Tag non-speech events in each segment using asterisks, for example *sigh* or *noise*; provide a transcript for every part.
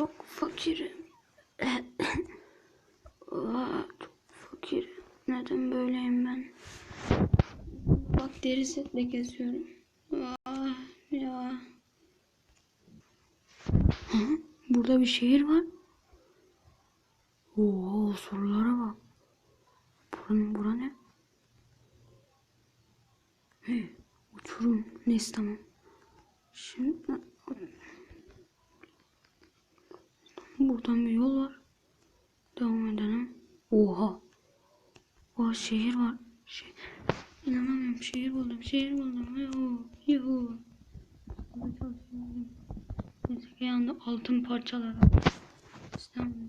çok fakirim. *coughs* Aa, çok fakirim. Neden böyleyim ben? Bak deri setle geziyorum. Ya. *laughs* Burada bir şehir var. Oo sorulara bak. Buranın bura ne? He, uçurum. Neyse tamam. Şimdi buradan bir yol var. Devam edelim. Oha. Oha şehir var. Şey, inanamıyorum şehir buldum. Şehir buldum. Yuhu. Yuhu. Neyse yanında altın parçaları. İstanbul.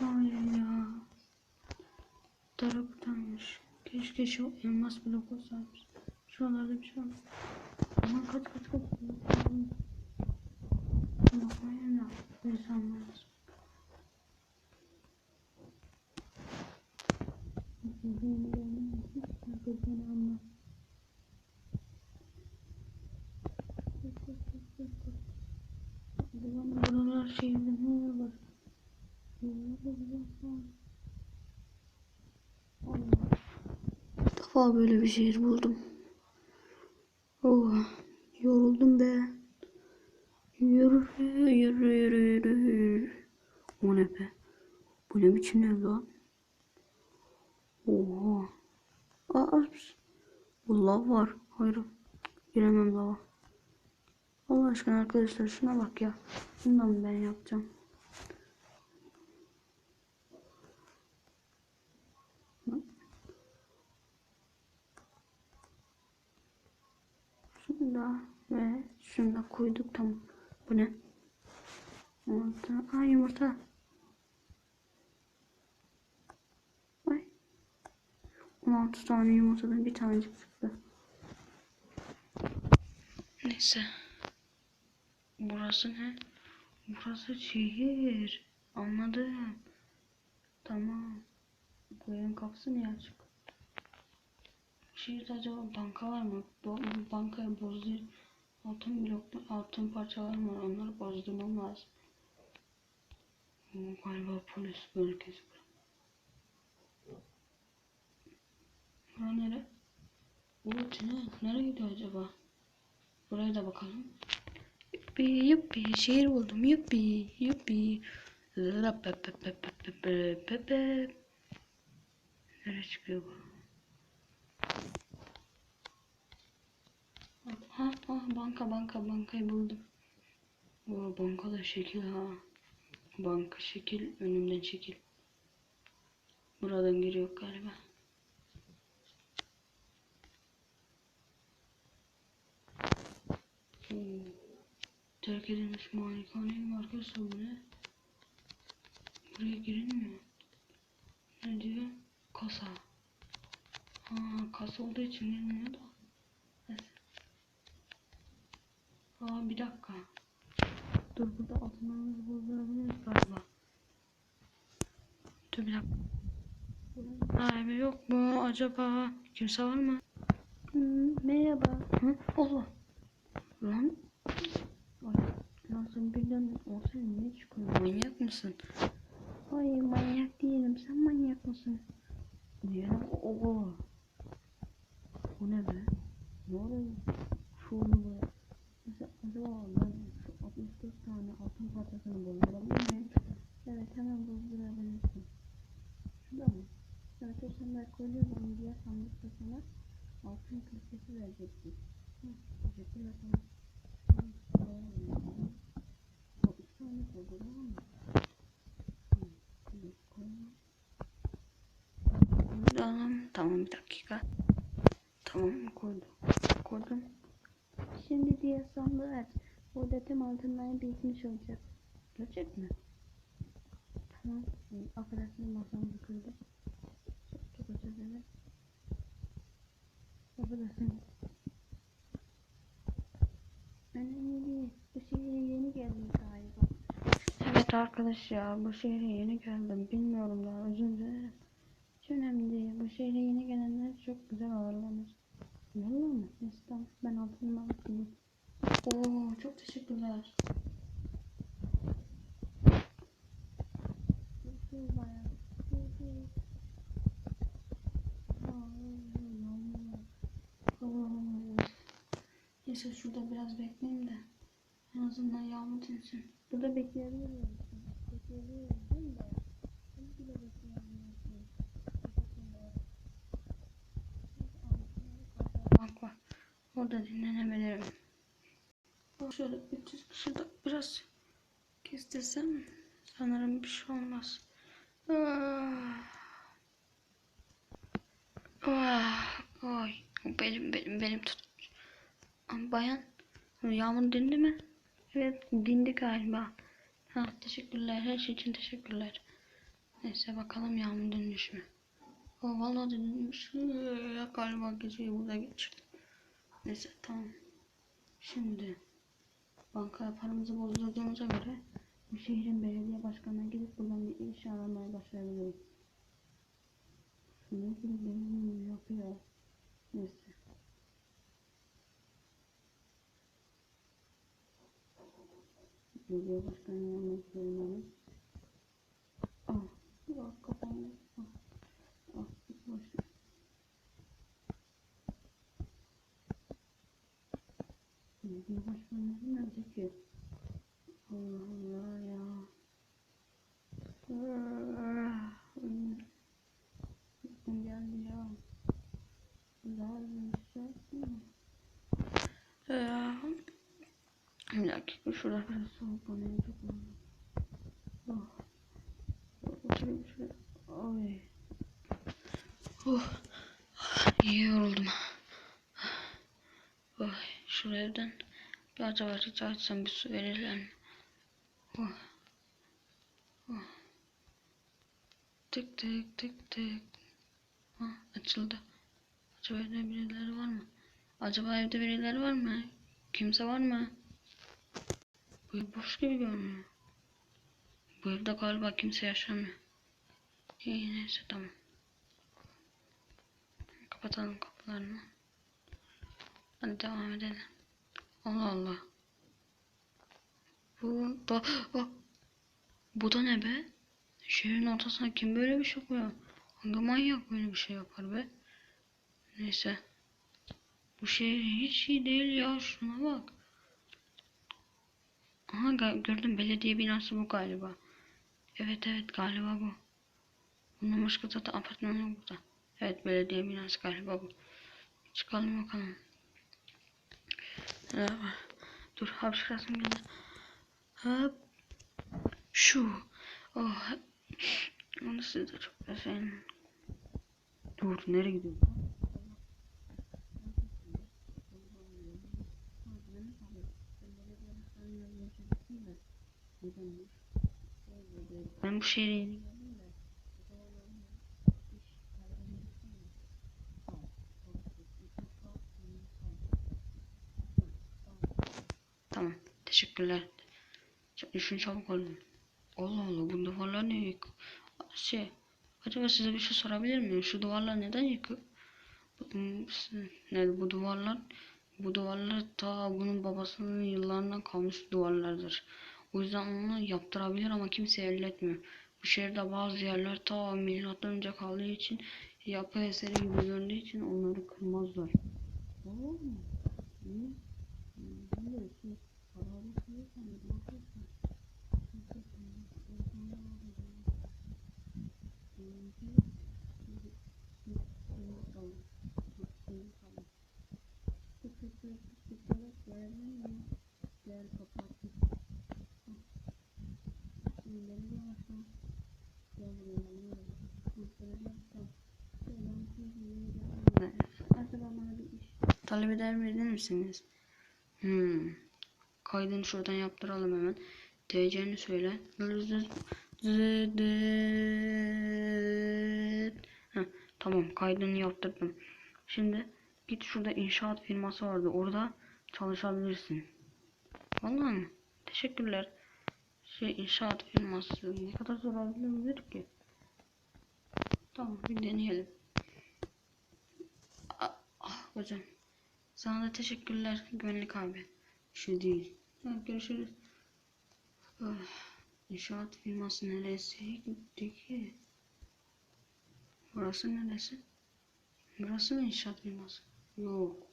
Hayır ya. Taraftanmış. Keşke şu elmas blok olsaymış. Şuralarda bir şey var. Aman kaç kaç kaç. Bakmayın da. Bir sanmaz. Buralar şehirde ne var? İlk defa böyle bir şehir buldum. Oh, yoruldum be. Yürü, yürü, yürü, yürü. O ne be? Bu ne biçim ev lan? Oha. Aa, bu lav var. Hayır. Giremem lava. Allah aşkına arkadaşlar şuna bak ya. Bundan ben yapacağım. Şunu da ve şunu da koyduk tamam. Bu ne? Yumurta. Aa yumurta. Ay. 16 tane yumurtadan bir tanecik çıktı. Neyse. Burası ne? Burası şehir. Anladım. Tamam. Bu evin kapısı niye açık? Şehirde acaba banka var mı? Bu, bankaya bozdu. Altın bloklu altın parçalar var. Onları bozdurmam lazım. Bu galiba polis bölgesi. Bura nere? Bu ne? Nereye gidiyor acaba? Buraya da bakalım. Yuppi yuppi şehir buldum yuppi yuppi. Nereye çıkıyor bu? Ha, ha banka banka bankayı buldum. O banka da şekil ha. Banka şekil önümden şekil. Buradan giriyor galiba. Oo. Terk edilmiş malikanenin arkası bu ne? Buraya girilmiyor. Ne diyor? Kasa. Ha, kasa olduğu için girilmiyor da. Neyse. Aa bir dakika. Dur burada altınlarımızı bozdurabiliriz galiba. Dur bir dakika. Buranın sahibi yok mu acaba? Kimse var mı? Hmm, merhaba. Hı? Allah. Lan. Ay, lan sen birden o sen ne çıkıyorsun? Manyak mısın? Hayır manyak değilim. Sen manyak mısın? Niye? Oo. Bu ne be? Ne oluyor? Şu mu? Acaba ben şu 64 tane altın parçasını bozdurabilir miyim? Evet hemen bozdurabilirsin. Şurada mı? Evet o sandık koyuyorum diye sandıkta sana altın külçesi vereceksin. Hı, teşekkürler sana. O. Tamam, tamam bir dakika. Tamam koydum. Koydum. Şimdi diğer sandığı aç. Orada tüm altınların bitmiş olacak. Gerçek mi? Tamam. Ee, Affedersin masamı kırdım. Çok çok özür dilerim. Affedersin. Önemli değil. Bu şehre yeni geldim galiba. Evet arkadaş ya bu şehre yeni geldim. Bilmiyorum daha özür dilerim. Hiç önemli değil. Bu şehre yeni gelenler çok güzel ağırlanır. Valla mı? Neyse tamam. Ben altınımı alıp gideyim. Oo çok teşekkürler. Neyse şurada biraz bekleyeyim de. En azından yağmur dinsin. Burada bekleyebiliriz. Bekleyebiliriz değil mi? Tabii ki de bekleyebiliriz. Teşekkürler. Bak bak. Orada dinlenebilirim. Şöyle bir şurada biraz kestirsem sanırım bir şey olmaz. Ah. Ah. Oy. Benim benim benim tut. Bayan yağmur dindi mi? Evet dindi galiba. Ha, teşekkürler. Her şey için teşekkürler. Neyse bakalım yağmur dinmiş mi? O vallahi dinmiş. Ya galiba geceyi burada geçirdim. Neyse tamam. Şimdi bankaya paramızı bozdurduğumuza göre Bu şehrin belediye başkanına gidip buradan bir iş aramaya başlayabilirim. ne bileyim yapıyor. Neyse. Belediye başkanına yanına gidelim Ah, bak kafamda. Ah, ah, boş ver. Belediye başkanı nerede ki? Allah Allah ya. Uykum geldi ya. Daha bir. Bir dakika şurada biraz soğuk bana çok. Oh. Oturayım şuraya. Ay. Oh. Yoruldum. Şu evden bir acaba rica etsem bir su verirler mi? Oh. Oh. Tık tık tık tık. Ha, açıldı. Acaba evde birileri var mı? Acaba evde birileri var mı? Kimse var mı? Bu ev boş gibi görünüyor. Bu evde galiba kimse yaşamıyor. İyi neyse tamam. Kapatalım kapılarını. Hadi devam edelim. Allah Allah. Bu da oh. Bu da ne be? Şehrin ortasına kim böyle bir şey koyuyor? Hangi manyak böyle bir şey yapar be? Neyse. Bu şehir hiç iyi değil ya. Şuna bak. Aha gördüm belediye binası bu galiba. Evet evet galiba bu. Bunun başka zaten apartman yok burada. Evet belediye binası galiba bu. Çıkalım bakalım. Ee, dur hapşırasım geldi. Hop. Şu. Oh. Onu çok özleyin. Dur nereye gidiyorsun? Ben bu şehre yeni geldim de. Tamam. Teşekkürler. İşin çabuk olun. Allah Allah bu duvarlar ne yık? Şey, acaba size bir şey sorabilir miyim? Şu duvarlar neden yıkık? Ne, bu duvarlar bu duvarlar ta bunun babasının yıllarından kalmış duvarlardır. O yüzden onu yaptırabilir ama kimse elletmiyor. Bu şehirde bazı yerler ta milattan önce kaldığı için yapı eseri gibi göründüğü için onları kırmazlar. Tamam mı? Talep eder misiniz? Hmm. Kaydını şuradan yaptıralım hemen. TC'ni söyle. Heh, tamam kaydını yaptırdım. Şimdi git şurada inşaat firması vardı. Orada çalışabilirsin. Vallahi mi? Teşekkürler. Şey inşaat firması ne kadar zor olabilir ki? Tamam bir deneyelim. Ah, ah hocam. Sana da teşekkürler güvenlik abi. Şu değil. Ha, görüşürüz. Ah, inşaat firması neresi ki? Burası neresi? Burası mı inşaat firması? Yok.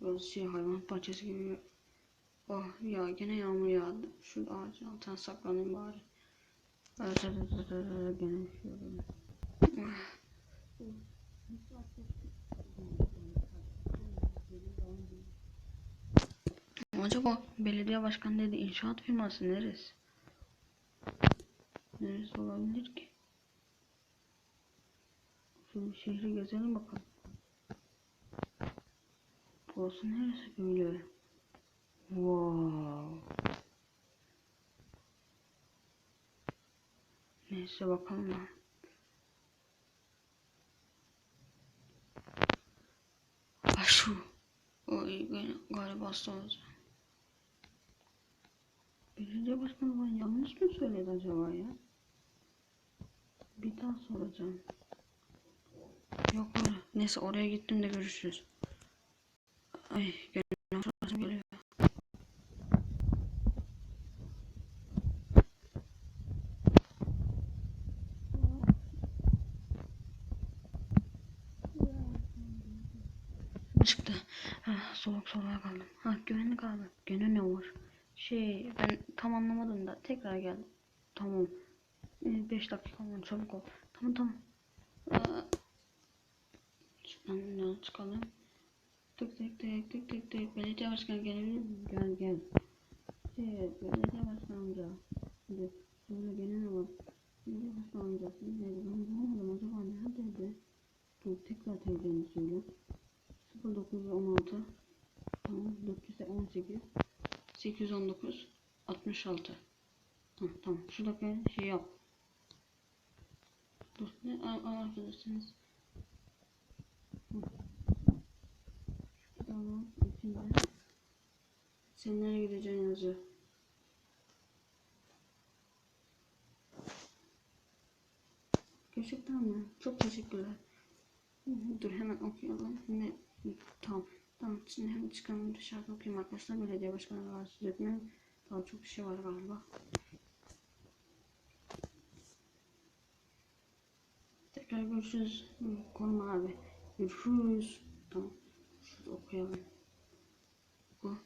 Burası şey hayvan bahçesi gibi. Oh ya gene yağmur yağdı. Şu ağacın altına saklanayım bari. Gene üşüyorum. Ah. Acaba belediye başkanı dedi inşaat firması neresi? Neresi olabilir ki? Şöyle şehri gezelim bakalım. Burası neresi böyle? Wow. Neyse bakalım lan. Ha şu. Oy ben galiba hasta olacağım. Belediye başkanı bana yanlış mı söyledi acaba ya? Bir daha soracağım. Yok öyle. Neyse oraya gittim de görüşürüz. Ay gönlüm geliyor. Çıktı. Ha, soluk soluğa kaldım. Ha güvenlik abi. Gene ne var? Şey ben tam anlamadım da tekrar geldim. Tamam. 5 dakika var çabuk ol. Tamam tamam. Şuradan biraz çıkalım. Tık tık tık tık tık tık. Belediye başkanı gelebilir mi? Gel gel. Şey belediye başkanı amca. Şimdi şöyle gene ne var? Belediye başkanı amca. Siz neydi? Ben bulamadım acaba neredeydi? Dur tekrar TC'ni söyle. 0916 Tamam 418 819 66 Hı, Tamam şuradaki şey yap Dur ne. Şu kitabın içinde Sen nereye gideceğin yazıyor Gerçekten mi? Çok teşekkürler. Dur hemen okuyalım. Ne? Tamam. Tamam. Şimdi hemen çıkalım dışarıda okuyayım arkadaşlar. Belediye başkanı rahatsız etmeyin. Daha çok şey var galiba. Tekrar görüşürüz. Hı, Koruma abi. Görüşürüz. Tamam. Şurada okuyalım. Bu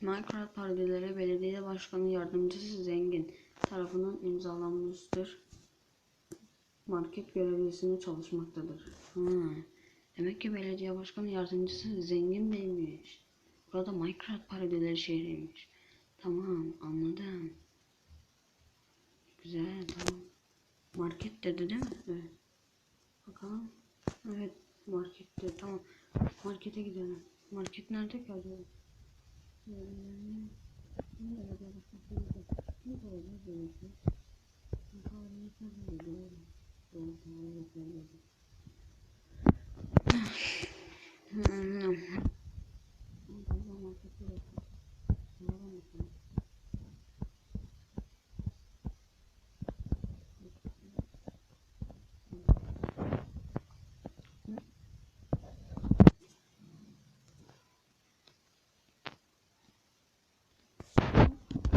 Minecraft parodileri belediye başkanı yardımcısı zengin tarafından imzalanmıştır market görevlisinde çalışmaktadır. Ha. Demek ki belediye başkanı yardımcısı zengin değilmiş. Burada Minecraft parodileri şehriymiş. Tamam anladım. Güzel tamam. Market dedi değil mi? Evet. Bakalım. Evet markette tamam. Markete gidelim. Market nerede ki acaba? Ee, nerede başka? Ne olacak böyle şey? Kahveyi sen de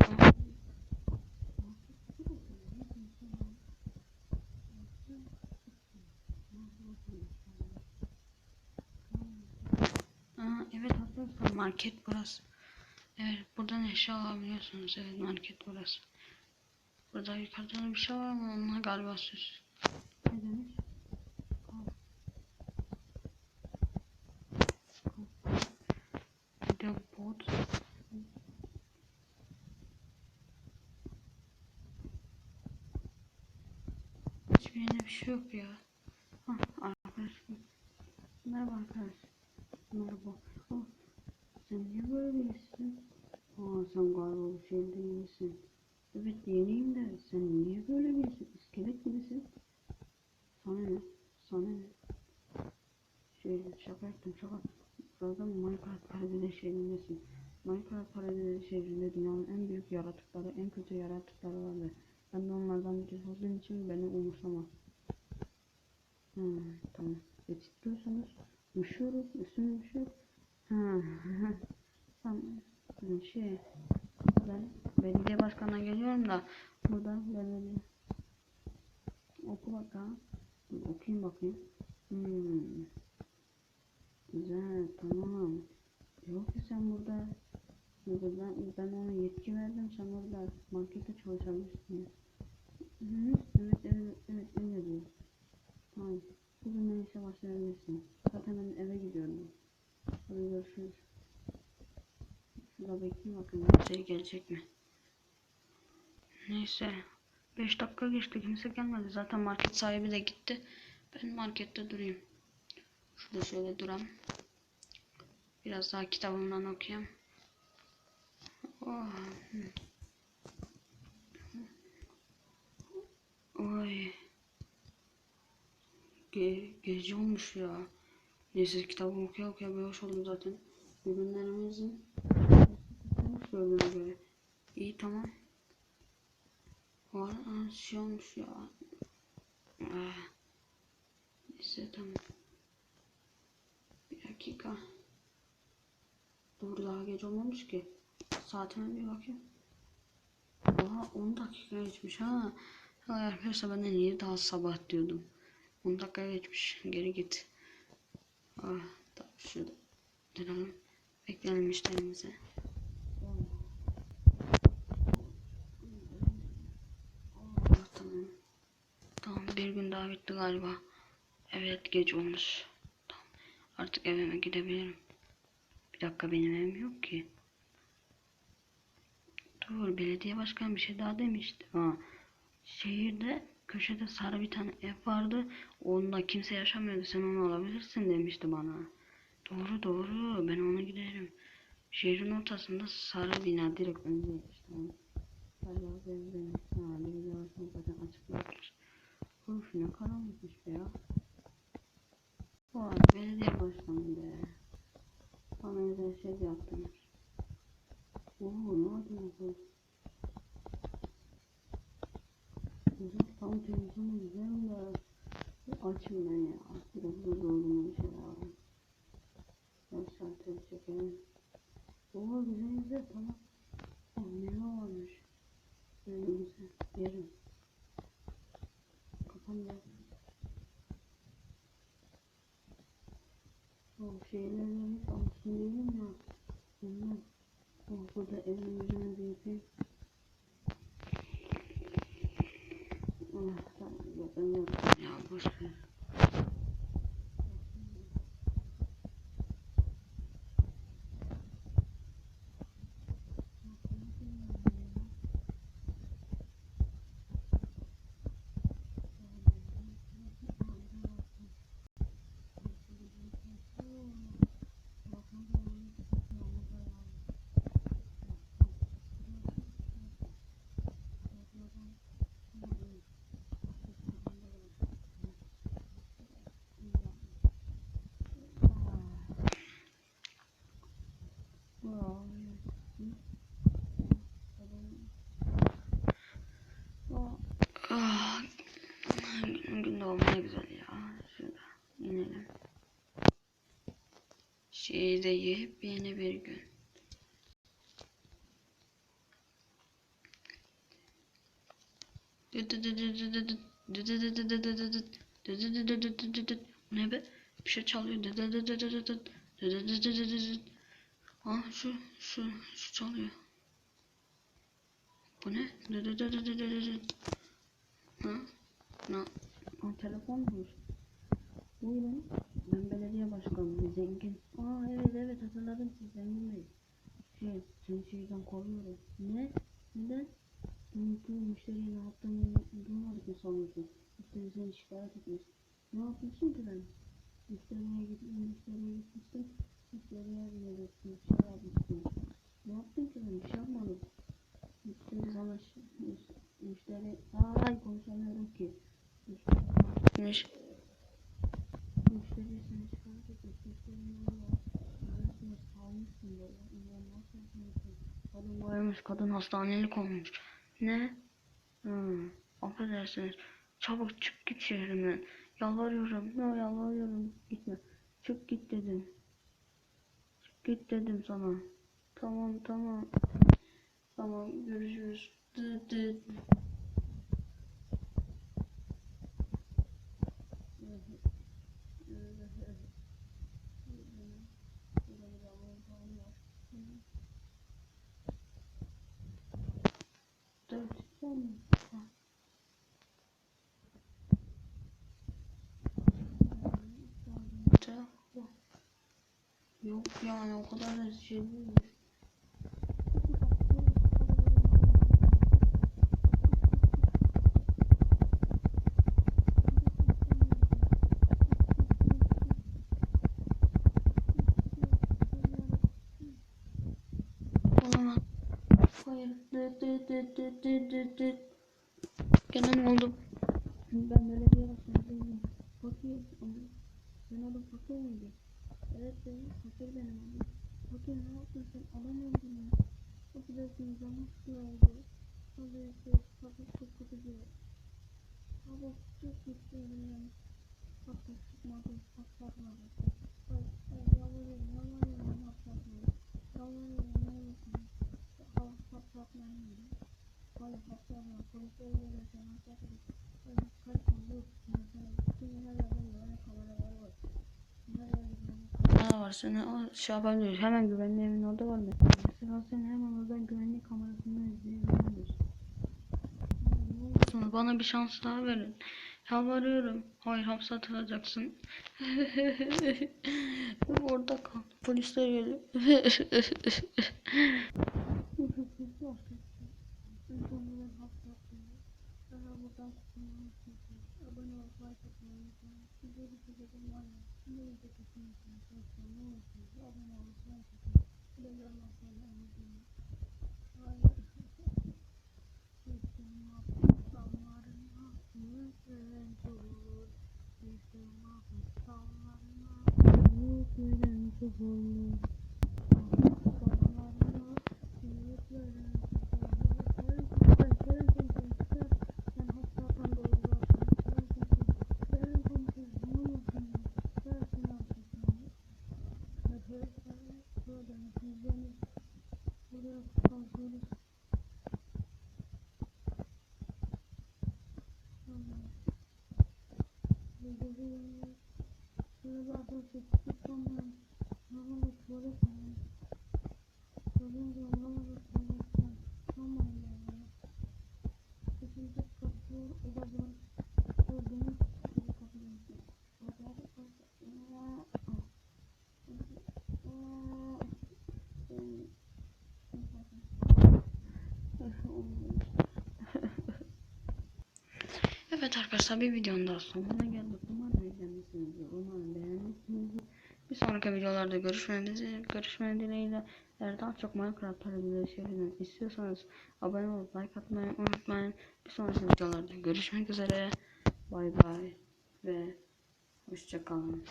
doğru. Doğru tamam yapıyorum. Hmm. Aa, evet arkadaşlar market burası. Evet buradan eşya alabiliyorsunuz. Evet market burası. Burada yukarıda bir şey var ama onlar galiba süs. Ne demiş? Bir de bot. Hiçbir yerinde bir şey yok ya. Hah arkadaşlar. Merhaba arkadaşlar. Merhaba. Aa, sen niye böyle birisin? Aa sen galiba bu şehirde yenisin. Evet yeniyim de sen niye böyle birisin? İskelet gibisin. Sana ne? Sana ne? Şey şaka yaptım şaka. Burada Minecraft paralel şehrindesin. Minecraft paralel şehrinde dünyanın en büyük yaratıkları, en kötü yaratıkları vardır. Ben de onlardan birisi olduğum için beni umursama. Hmm, tamam. Et istiyorsanız üşüyorum, üstüme üşüyor. Ha, tamam. Hmm, Şey, ben belediye başkanına geliyorum da burada belediye oku bakalım. Dur, okuyayım bakayım. Hmm. Güzel, tamam. Yok ki sen burada burada ben, ben ona yetki verdim sen orada markette çalışabilirsin. Hı -hı. Evet, evet, evet, öyle. Tamam. Bugün neyse başlayabilirsin. Zaten ben eve gidiyorum. Hadi görüşürüz. Şurada bekleyin bakın. Şey gelecek mi? Neyse. 5 dakika geçti. Kimse gelmedi. Zaten market sahibi de gitti. Ben markette durayım. Şurada şöyle duram. Biraz daha kitabımdan okuyayım. Oh. Oy. Ge gece olmuş ya. Neyse kitabı okuya okuya bir hoş oldum zaten. Ürünlerimizin gördüğüne göre. İyi tamam. Var şey olmuş ya. Ah. Neyse tamam. Dakika. Dur daha gece olmamış ki. Saatime bir bakayım. Oha 10 dakika geçmiş ha. Ha arkadaşlar ben de niye daha sabah diyordum. 10 dakika geçmiş. Geri git. Ah, tamam şurada. Dönelim. Bekleyelim müşterimize. Tamam. Tamam bir gün daha bitti galiba. Evet geç olmuş. Artık evime gidebilirim. Bir dakika benim evim yok ki. Dur belediye başkanı bir şey daha demişti. Ha. Şehirde köşede sarı bir tane ev vardı. Onda kimse yaşamıyordu. Sen onu alabilirsin demişti bana. Doğru doğru. Ben ona giderim. Şehrin ortasında sarı bina direkt önünde işte. Sarı ev demiş. Ha, başkanı zaten açıklamış. Uf ne karanlıkmış be ya. Vay belediye başkanı be. Bana özel şey de yaptınız. Oo ne yapıyorsun bu? Güzel tam televizyon izliyorum da açım ben ya. Biraz da doğruma bir şey lazım. Ben şartları çekelim. Oo güzel güzel tamam. Oh meyve varmış. Böyle güzel. Yerim. Kapandı. O şeylerle hiç alışkın değilim ya. Ondan. Oh burada evin yüzünü bir yapayım. Ah tamam ya ben yapayım ya boş ver. Ah, günün gün doğumu ne güzel ya. Şurada inelim. Şehirde yepyeni bir gün. Ne be? Bir şey çalıyor. Ah şu şu şu çalıyor. Bu ne? Ha? Ne? Aa, telefon mu? Buyurun. Ben belediye başkanıyım. Zengin. Aa evet evet hatırladım siz zengin bey. Şey, seni şeyden koruyorum. Ne? Neden? Bu müşteriye ne yaptığını duymadık mı sanıyorsun? Müşteri seni şikayet etmiş. Ne yapıyorsun ki ben? Müşteriye gittim, müşteriye gitmiştim. Müşteriye veriyorsun. Bir şey yapmışsın. Ne yaptın ki ben? Bir şey yapmadım. Müşteri sana ş- müş- müşteri ay konuşamıyorum ki. Müşteri Miş. müşteri seni şikayet etmiş. Müşterinin onu arasını salmışsın böyle. Kadın bayılmış, kadın hastanelik olmuş. Ne? Hmm, affedersiniz. Çabuk çık git şehrimden. Yalvarıyorum. Ya yalvarıyorum. Gitme. Çık git dedim. Çık git dedim sana. Tamam tamam. Tamam görüşürüz. Dı dı. Dur. Sen Yok yani o kadar da şey değil. Olamaz. Hayır. Dı dı dı dı dı dı dı. Gene ne oldu? Ben böyle bir yere sahibiyim. Fakir ama sen oğlum fakir miydi? Evet benim fakir benim oğlum. Fakir ne yaptın sen alamıyordun ya. Affedersin canım. Hadi işte fakir çok kötü diyor. Abi çok istiyorum yani. Hatta çıkmadım, patlatmadım. Ay, ay yalvarıyorum, yalvarıyorum, patlatmadım. Yalvarıyorum, ne olursun. Ha, patlatmayın. Hayır, patlatma. Polisler gelirken patlatmadım. Hayır, kaçma, dur. Mesela bütün her yerde güvenlik kameraları var. Her yerde güvenlik Seni o şey yapabiliyoruz. Hemen güvenli evin orada var mı? Mesela seni hemen oradan güvenlik kamerasından izleyebiliyoruz. Bana bir şans daha verin. Yalvarıyorum. Hayır hapse atılacaksın. *laughs* orada kal. Polisler geliyor. *laughs* İnsanları patlatmıyor. Daha buradan tutulmalısınız. Abone ol, like atmayı unutmayın. Size bir sözüm var ya. Ne olacak kesinlikle. Sonuçta ne olursunuz. Abone ol, like atmayı. Bir de görmezsen unutmayın. Hayır. İşte mahpuslarına yüzlerin olur. İşte mahpuslarına yüzlerin olur. Mahpuslarına yüzlerin Evet arkadaşlar bir videonun daha sonuna geldik. Sonraki videolarda görüşmek üzere. Görüşmek dileğiyle. Eğer daha çok Minecraft şeyler istiyorsanız abone olup like atmayı unutmayın. Bir sonraki videolarda görüşmek üzere. Bay bay ve hoşçakalın.